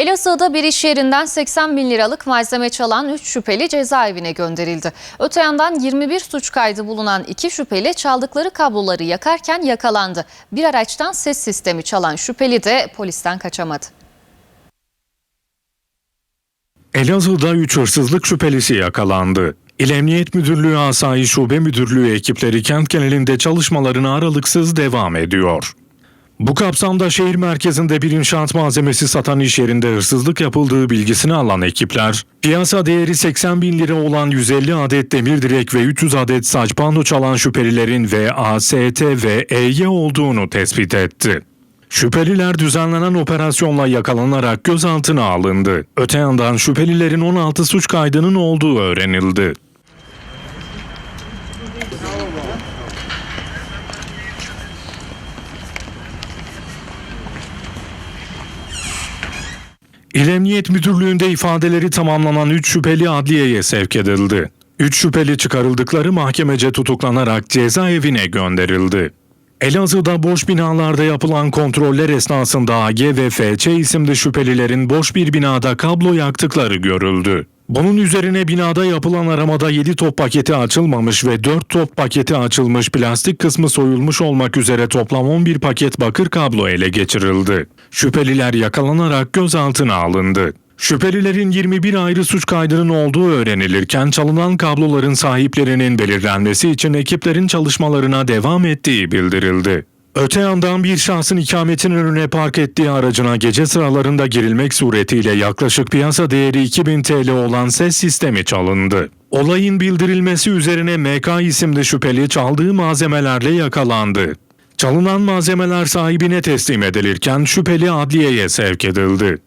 Elazığ'da bir iş yerinden 80 bin liralık malzeme çalan 3 şüpheli cezaevine gönderildi. Öte yandan 21 suç kaydı bulunan 2 şüpheli çaldıkları kabloları yakarken yakalandı. Bir araçtan ses sistemi çalan şüpheli de polisten kaçamadı. Elazığ'da 3 hırsızlık şüphelisi yakalandı. İl Emniyet Müdürlüğü Asayiş Şube Müdürlüğü ekipleri kent genelinde çalışmalarına aralıksız devam ediyor. Bu kapsamda şehir merkezinde bir inşaat malzemesi satan iş yerinde hırsızlık yapıldığı bilgisini alan ekipler, piyasa değeri 80 bin lira olan 150 adet demir direk ve 300 adet saç pano çalan şüphelilerin VA, ST ve EY olduğunu tespit etti. Şüpheliler düzenlenen operasyonla yakalanarak gözaltına alındı. Öte yandan şüphelilerin 16 suç kaydının olduğu öğrenildi. İl Emniyet Müdürlüğü'nde ifadeleri tamamlanan 3 şüpheli adliyeye sevk edildi. 3 şüpheli çıkarıldıkları mahkemece tutuklanarak cezaevine gönderildi. Elazığ'da boş binalarda yapılan kontroller esnasında AG ve FC isimli şüphelilerin boş bir binada kablo yaktıkları görüldü. Bunun üzerine binada yapılan aramada 7 top paketi açılmamış ve 4 top paketi açılmış plastik kısmı soyulmuş olmak üzere toplam 11 paket bakır kablo ele geçirildi. Şüpheliler yakalanarak gözaltına alındı. Şüphelilerin 21 ayrı suç kaydının olduğu öğrenilirken çalınan kabloların sahiplerinin belirlenmesi için ekiplerin çalışmalarına devam ettiği bildirildi. Öte yandan bir şahsın ikametin önüne park ettiği aracına gece sıralarında girilmek suretiyle yaklaşık piyasa değeri 2000 TL olan ses sistemi çalındı. Olayın bildirilmesi üzerine MK isimli şüpheli çaldığı malzemelerle yakalandı. Çalınan malzemeler sahibine teslim edilirken şüpheli adliyeye sevk edildi.